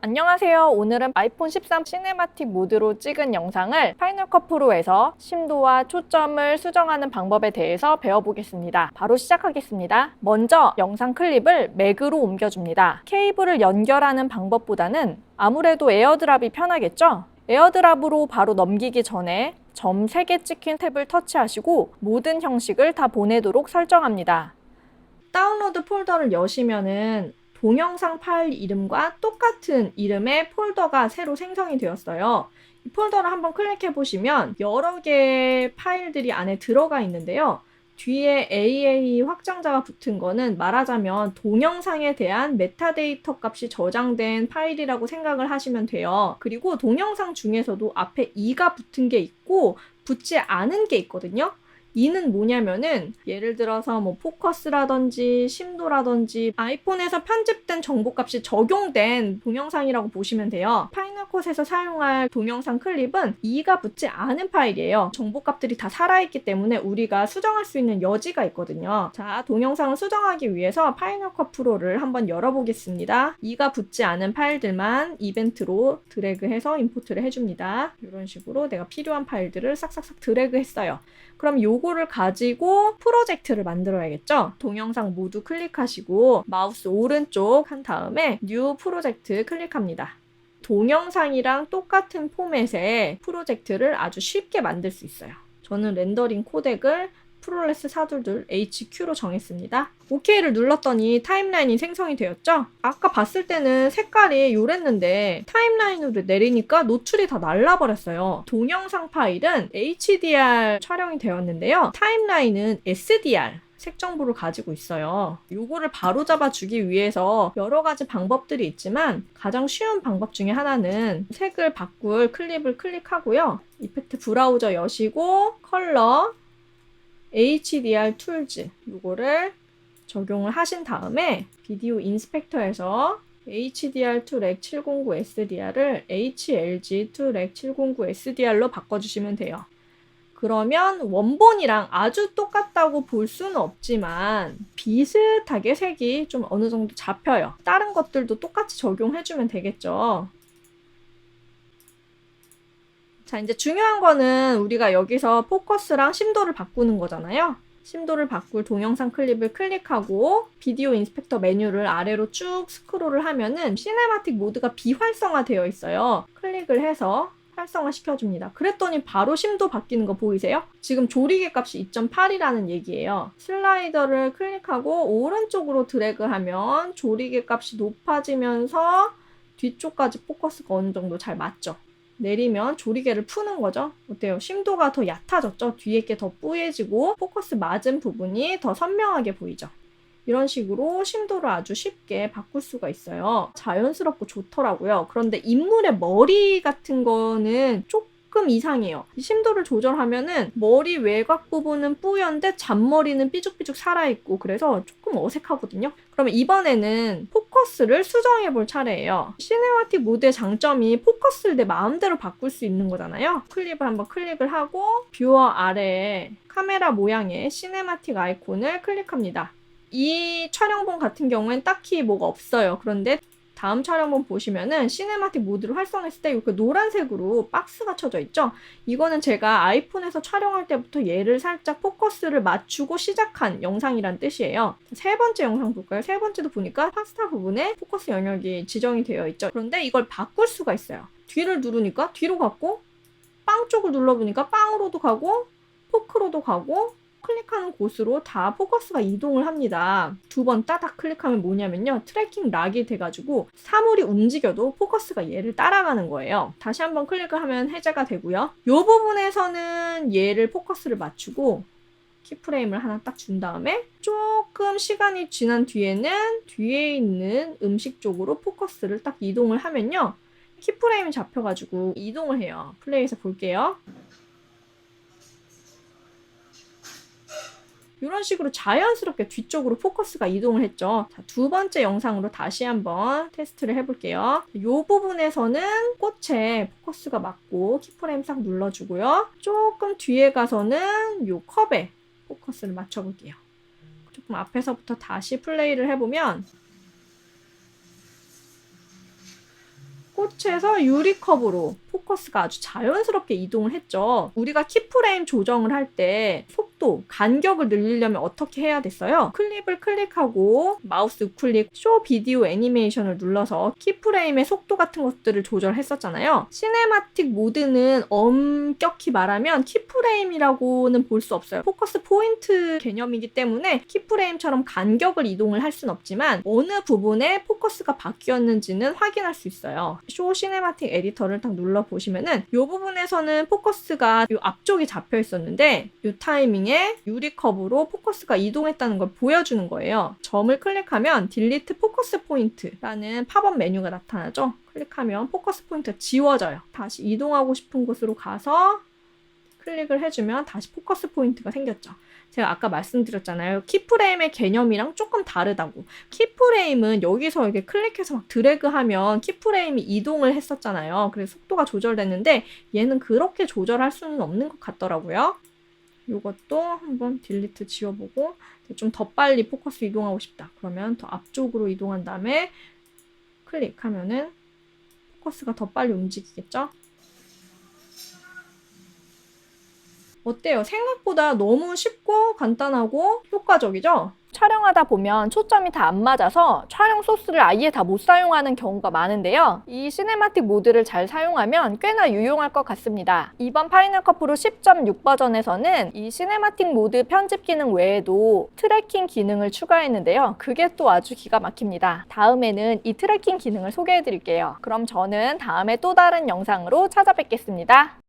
안녕하세요. 오늘은 아이폰 13 시네마틱 모드로 찍은 영상을 파이널 컷 프로에서 심도와 초점을 수정하는 방법에 대해서 배워보겠습니다. 바로 시작하겠습니다. 먼저 영상 클립을 맥으로 옮겨줍니다. 케이블을 연결하는 방법보다는 아무래도 에어드랍이 편하겠죠? 에어드랍으로 바로 넘기기 전에 점 3개 찍힌 탭을 터치하시고 모든 형식을 다 보내도록 설정합니다. 다운로드 폴더를 여시면은 동영상 파일 이름과 똑같은 이름의 폴더가 새로 생성이 되었어요. 이 폴더를 한번 클릭해 보시면 여러 개의 파일들이 안에 들어가 있는데요. 뒤에 AA 확장자가 붙은 거는 말하자면 동영상에 대한 메타데이터 값이 저장된 파일이라고 생각을 하시면 돼요. 그리고 동영상 중에서도 앞에 2가 붙은 게 있고 붙지 않은 게 있거든요. 이는 뭐냐면은 예를 들어서 뭐 포커스라든지 심도라든지 아이폰에서 편집된 정보값이 적용된 동영상이라고 보시면 돼요. 파이널컷에서 사용할 동영상 클립은 2가 붙지 않은 파일이에요. 정보값들이 다 살아있기 때문에 우리가 수정할 수 있는 여지가 있거든요. 자, 동영상을 수정하기 위해서 파이널컷 프로를 한번 열어보겠습니다. 2가 붙지 않은 파일들만 이벤트로 드래그해서 임포트를 해줍니다. 이런 식으로 내가 필요한 파일들을 싹싹싹 드래그했어요. 그럼 요 거를 가지고 프로젝트를 만들어야겠죠? 동영상 모두 클릭하시고 마우스 오른쪽 한 다음에 뉴 프로젝트 클릭합니다. 동영상이랑 똑같은 포맷의 프로젝트를 아주 쉽게 만들 수 있어요. 저는 렌더링 코덱을 프로레스 422 HQ로 정했습니다. OK를 눌렀더니 타임라인이 생성이 되었죠? 아까 봤을 때는 색깔이 요랬는데 타임라인으로 내리니까 노출이 다 날라버렸어요. 동영상 파일은 HDR 촬영이 되었는데요. 타임라인은 SDR. 색 정보를 가지고 있어요. 요거를 바로잡아 주기 위해서 여러 가지 방법들이 있지만 가장 쉬운 방법 중에 하나는 색을 바꿀 클립을 클릭하고요. 이펙트 브라우저 여시고 컬러 HDR 툴즈 요거를 적용을 하신 다음에 비디오 인스펙터에서 HDR to REC 709 SDR을 HLG to REC 709 SDR로 바꿔주시면 돼요. 그러면 원본이랑 아주 똑같다고 볼 수는 없지만 비슷하게 색이 좀 어느 정도 잡혀요. 다른 것들도 똑같이 적용해주면 되겠죠. 자, 이제 중요한 거는 우리가 여기서 포커스랑 심도를 바꾸는 거잖아요. 심도를 바꿀 동영상 클립을 클릭하고 비디오 인스펙터 메뉴를 아래로 쭉 스크롤을 하면은 시네마틱 모드가 비활성화 되어 있어요. 클릭을 해서 활성화 시켜줍니다. 그랬더니 바로 심도 바뀌는 거 보이세요? 지금 조리개 값이 2.8이라는 얘기예요. 슬라이더를 클릭하고 오른쪽으로 드래그하면 조리개 값이 높아지면서 뒤쪽까지 포커스가 어느 정도 잘 맞죠? 내리면 조리개를 푸는 거죠. 어때요? 심도가 더 얕아졌죠? 뒤에 게 더 뿌얘지고 포커스 맞은 부분이 더 선명하게 보이죠? 이런 식으로 심도를 아주 쉽게 바꿀 수가 있어요. 자연스럽고 좋더라고요. 그런데 인물의 머리 같은 거는 조금 이상해요. 이 심도를 조절하면은 머리 외곽 부분은 뿌연데 잔머리는 삐죽삐죽 살아있고 그래서 조금 어색하거든요. 그러면 이번에는 포커스를 수정해 볼 차례예요. 시네마틱 모드의 장점이 포커스를 내 마음대로 바꿀 수 있는 거잖아요. 클립을 한번 클릭을 하고 뷰어 아래에 카메라 모양의 시네마틱 아이콘을 클릭합니다. 이 촬영본 같은 경우엔 딱히 뭐가 없어요. 그런데 다음 촬영본 보시면은 시네마틱 모드를 활성했을 때 이렇게 노란색으로 박스가 쳐져 있죠. 이거는 제가 아이폰에서 촬영할 때부터 얘를 살짝 포커스를 맞추고 시작한 영상이란 뜻이에요. 세 번째 영상 볼까요? 세 번째도 보니까 파스타 부분에 포커스 영역이 지정이 되어 있죠. 그런데 이걸 바꿀 수가 있어요. 뒤를 누르니까 뒤로 갔고 빵 쪽을 눌러보니까 빵으로도 가고 포크로도 가고 클릭하는 곳으로 다 포커스가 이동을 합니다. 두 번 따닥 클릭하면 뭐냐면요. 트래킹 락이 돼가지고 사물이 움직여도 포커스가 얘를 따라가는 거예요. 다시 한번 클릭을 하면 해제가 되고요. 이 부분에서는 얘를 포커스를 맞추고 키프레임을 하나 딱 준 다음에 조금 시간이 지난 뒤에는 뒤에 있는 음식 쪽으로 포커스를 딱 이동을 하면요. 키프레임이 잡혀가지고 이동을 해요. 플레이에서 볼게요. 이런 식으로 자연스럽게 뒤쪽으로 포커스가 이동을 했죠. 자, 두 번째 영상으로 다시 한번 테스트를 해볼게요. 이 부분에서는 꽃에 포커스가 맞고 키프레임 싹 눌러주고요. 조금 뒤에 가서는 이 컵에 포커스를 맞춰볼게요. 조금 앞에서부터 다시 플레이를 해보면 터치해서 유리컵으로 포커스가 아주 자연스럽게 이동을 했죠. 우리가 키프레임 조정을 할 때 속 도, 간격을 늘리려면 어떻게 해야 됐어요? 클립을 클릭하고 마우스 우클릭 쇼 비디오 애니메이션을 눌러서 키프레임의 속도 같은 것들을 조절했었잖아요. 시네마틱 모드는 엄격히 말하면 키프레임이라고는 볼 수 없어요. 포커스 포인트 개념이기 때문에 키프레임처럼 간격을 이동을 할 수는 없지만 어느 부분에 포커스가 바뀌었는지는 확인할 수 있어요. 쇼 시네마틱 에디터를 딱 눌러 보시면은 이 부분에서는 포커스가 이 앞쪽이 잡혀 있었는데 이 타이밍 에 유리컵으로 포커스가 이동했다는 걸 보여주는 거예요. 점을 클릭하면 딜리트 포커스 포인트라는 팝업 메뉴가 나타나죠. 클릭하면 포커스 포인트가 지워져요. 다시 이동하고 싶은 곳으로 가서 클릭을 해주면 다시 포커스 포인트가 생겼죠. 제가 아까 말씀드렸잖아요. 키프레임의 개념이랑 조금 다르다고. 키프레임은 여기서 이렇게 클릭해서 막 드래그하면 키프레임이 이동을 했었잖아요. 그래서 속도가 조절됐는데 얘는 그렇게 조절할 수는 없는 것 같더라고요. 이것도 한번 딜리트 지워보고 좀 더 빨리 포커스 이동하고 싶다. 그러면 더 앞쪽으로 이동한 다음에 클릭하면은 포커스가 더 빨리 움직이겠죠? 어때요? 생각보다 너무 쉽고 간단하고 효과적이죠? 촬영하다 보면 초점이 다 안 맞아서 촬영 소스를 아예 다 못 사용하는 경우가 많은데요. 이 시네마틱 모드를 잘 사용하면 꽤나 유용할 것 같습니다. 이번 파이널 컷 프로 10.6 버전에서는 이 시네마틱 모드 편집 기능 외에도 트래킹 기능을 추가했는데요. 그게 또 아주 기가 막힙니다. 다음에는 이 트래킹 기능을 소개해 드릴게요. 그럼 저는 다음에 또 다른 영상으로 찾아뵙겠습니다.